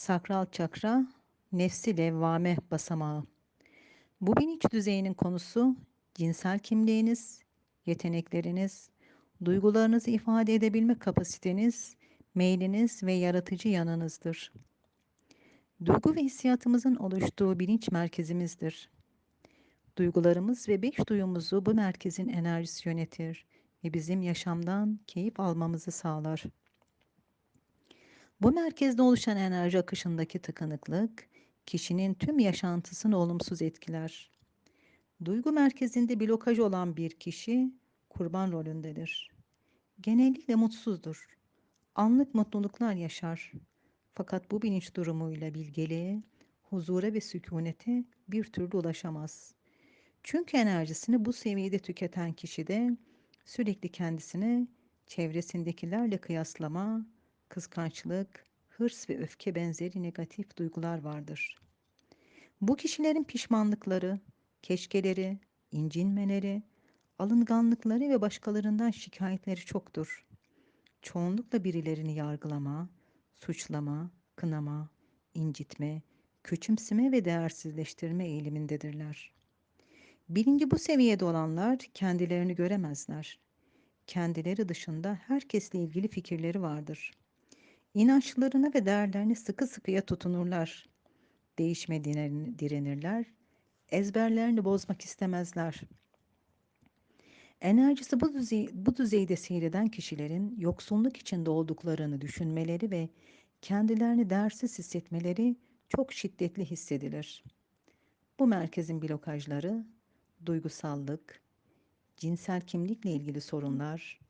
Sakral çakra, nefsi levvame basamağı. Bu bilinç düzeyinin konusu cinsel kimliğiniz, yetenekleriniz, duygularınızı ifade edebilme kapasiteniz, meyliniz ve yaratıcı yanınızdır. Duygu ve hissiyatımızın oluştuğu bilinç merkezimizdir. Duygularımız ve beş duyumuzu bu merkezin enerjisi yönetir ve bizim yaşamdan keyif almamızı sağlar. Bu merkezde oluşan enerji akışındaki tıkanıklık, kişinin tüm yaşantısını olumsuz etkiler. Duygu merkezinde blokaj olan bir kişi kurban rolündedir. Genellikle mutsuzdur. Anlık mutluluklar yaşar. Fakat bu bilinç durumuyla bilgeliğe, huzura ve sükunete bir türlü ulaşamaz. Çünkü enerjisini bu seviyede tüketen kişide sürekli kendisini çevresindekilerle kıyaslama, kıskançlık, hırs ve öfke benzeri negatif duygular vardır. Bu kişilerin pişmanlıkları, keşkeleri, incinmeleri, alınganlıkları ve başkalarından şikayetleri çoktur. Çoğunlukla birilerini yargılama, suçlama, kınama, incitme, küçümseme ve değersizleştirme eğilimindedirler. Bilinci bu seviyede olanlar kendilerini göremezler. Kendileri dışında herkesle ilgili fikirleri vardır. İnançlarına ve değerlerine sıkı sıkıya tutunurlar. Değişme direnirler. Ezberlerini bozmak istemezler. Enerjisi bu, düzey, bu düzeyde seyreden kişilerin yoksunluk içinde olduklarını düşünmeleri ve kendilerini değersiz hissetmeleri çok şiddetli hissedilir. Bu merkezin blokajları duygusallık, cinsel kimlikle ilgili sorunlar,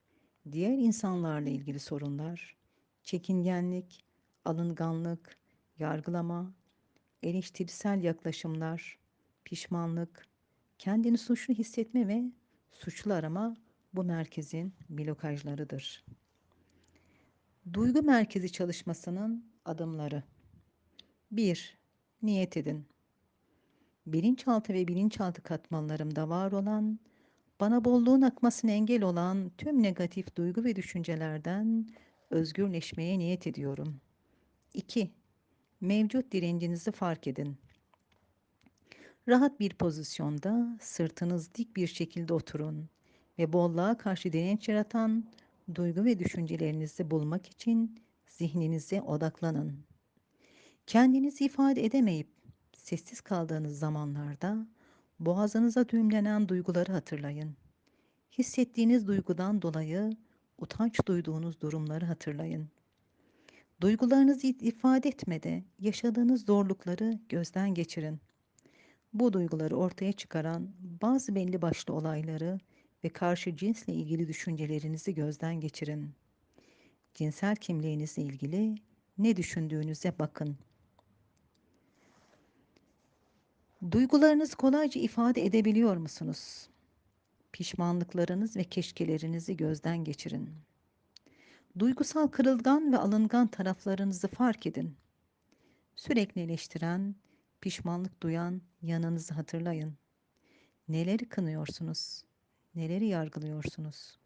diğer insanlarla ilgili sorunlar, çekingenlik, alınganlık, yargılama, eleştirisel yaklaşımlar, pişmanlık, kendini suçlu hissetme ve suçlu arama bu merkezin blokajlarıdır. Duygu merkezi çalışmasının adımları 1. Niyet edin. Bilinçaltı ve bilinçaltı katmanlarımda var olan, bana bolluğun akmasına engel olan tüm negatif duygu ve düşüncelerden özgürleşmeye niyet ediyorum. 2. Mevcut direncinizi fark edin. Rahat bir pozisyonda sırtınız dik bir şekilde oturun ve bolluğa karşı direnç yaratan duygu ve düşüncelerinizi bulmak için zihninize odaklanın. Kendinizi ifade edemeyip sessiz kaldığınız zamanlarda boğazınıza düğümlenen duyguları hatırlayın. Hissettiğiniz duygudan dolayı utanç duyduğunuz durumları hatırlayın. Duygularınızı ifade etmede yaşadığınız zorlukları gözden geçirin. Bu duyguları ortaya çıkaran bazı belli başlı olayları ve karşı cinsle ilgili düşüncelerinizi gözden geçirin. Cinsel kimliğinizle ilgili ne düşündüğünüze bakın. Duygularınızı kolayca ifade edebiliyor musunuz? Pişmanlıklarınız ve keşkelerinizi gözden geçirin. Duygusal kırılgan ve alıngan taraflarınızı fark edin. Sürekli eleştiren, pişmanlık duyan yanınızı hatırlayın. Neleri kınıyorsunuz? Neleri yargılıyorsunuz?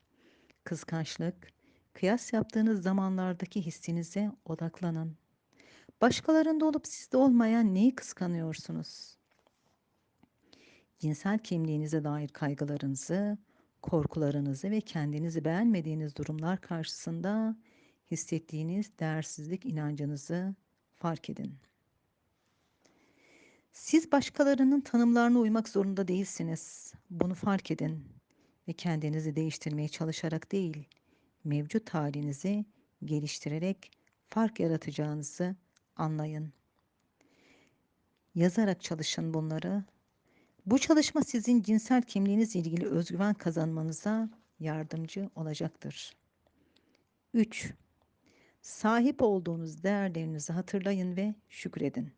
Kıskançlık, kıyas yaptığınız zamanlardaki hissinize odaklanın. Başkalarında olup sizde olmayan neyi kıskanıyorsunuz? Cinsel kimliğinize dair kaygılarınızı, korkularınızı ve kendinizi beğenmediğiniz durumlar karşısında hissettiğiniz değersizlik inancınızı fark edin. Siz başkalarının tanımlarına uymak zorunda değilsiniz. Bunu fark edin ve kendinizi değiştirmeye çalışarak değil, mevcut halinizi geliştirerek fark yaratacağınızı anlayın. Yazarak çalışın bunları bu çalışma sizin cinsel kimliğinizle ilgili özgüven kazanmanıza yardımcı olacaktır. 3. Sahip olduğunuz değerlerinizi hatırlayın ve şükredin.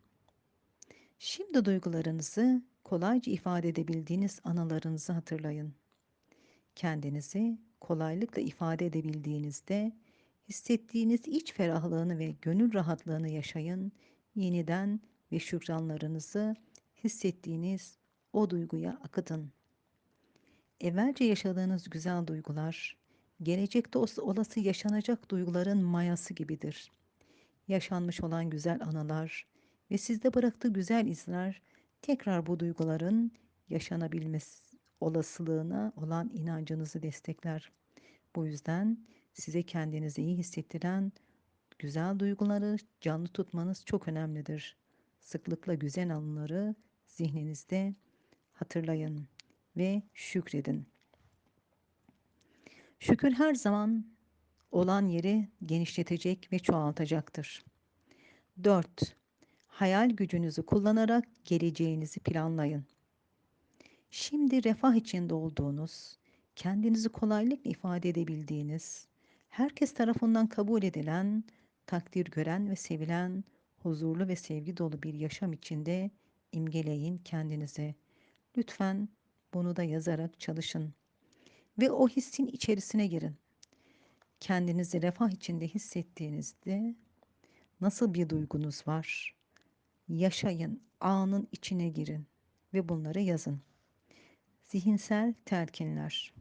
Şimdi duygularınızı kolayca ifade edebildiğiniz anılarınızı hatırlayın. Kendinizi kolaylıkla ifade edebildiğinizde hissettiğiniz iç ferahlığını ve gönül rahatlığını yaşayın. Yeniden ve şükranlarınızı hissettiğiniz o duyguya akıtın. Evvelce yaşadığınız güzel duygular, gelecekte olası yaşanacak duyguların mayası gibidir. yaşanmış olan güzel anılar ve sizde bıraktığı güzel izler tekrar bu duyguların yaşanabilmesi olasılığına olan inancınızı destekler. Bu yüzden size kendinizi iyi hissettiren güzel duyguları canlı tutmanız çok önemlidir. Sıklıkla güzel anıları zihninizde hatırlayın ve şükredin. Şükür her zaman olan yeri genişletecek ve çoğaltacaktır. 4. Hayal gücünüzü kullanarak geleceğinizi planlayın. Şimdi refah içinde olduğunuz, kendinizi kolaylıkla ifade edebildiğiniz, herkes tarafından kabul edilen, takdir gören ve sevilen, huzurlu ve sevgi dolu bir yaşam içinde imgeleyin kendinize. Lütfen bunu da yazarak çalışın ve o hissin içerisine girin. Kendinizi refah içinde hissettiğinizde nasıl bir duygunuz var? Yaşayın, anın içine girin ve bunları yazın. Zihinsel telkinler.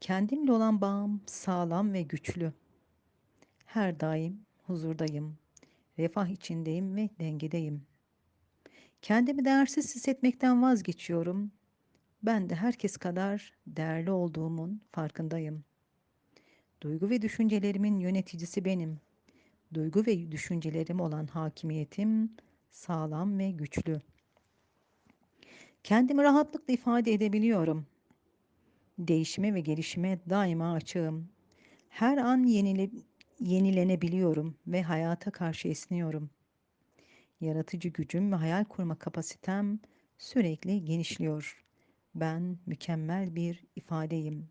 Kendimle olan bağım sağlam ve güçlü. Her daim huzurdayım. Refah içindeyim ve dengedeyim. Kendimi değersiz hissetmekten vazgeçiyorum. Ben de herkes kadar değerli olduğumun farkındayım. Duygu ve düşüncelerimin yöneticisi benim. Duygu ve düşüncelerim olan hakimiyetim sağlam ve güçlü. Kendimi rahatlıkla ifade edebiliyorum. Değişime ve gelişime daima açığım. Her an yenile, yenilenebiliyorum ve hayata karşı esniyorum. Yaratıcı gücüm ve hayal kurma kapasitem sürekli genişliyor. Ben mükemmel bir ifadeyim.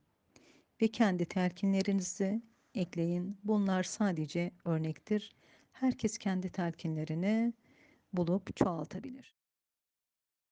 Ve kendi telkinlerinizi ekleyin. Bunlar sadece örnektir. Herkes kendi telkinlerini bulup çoğaltabilir.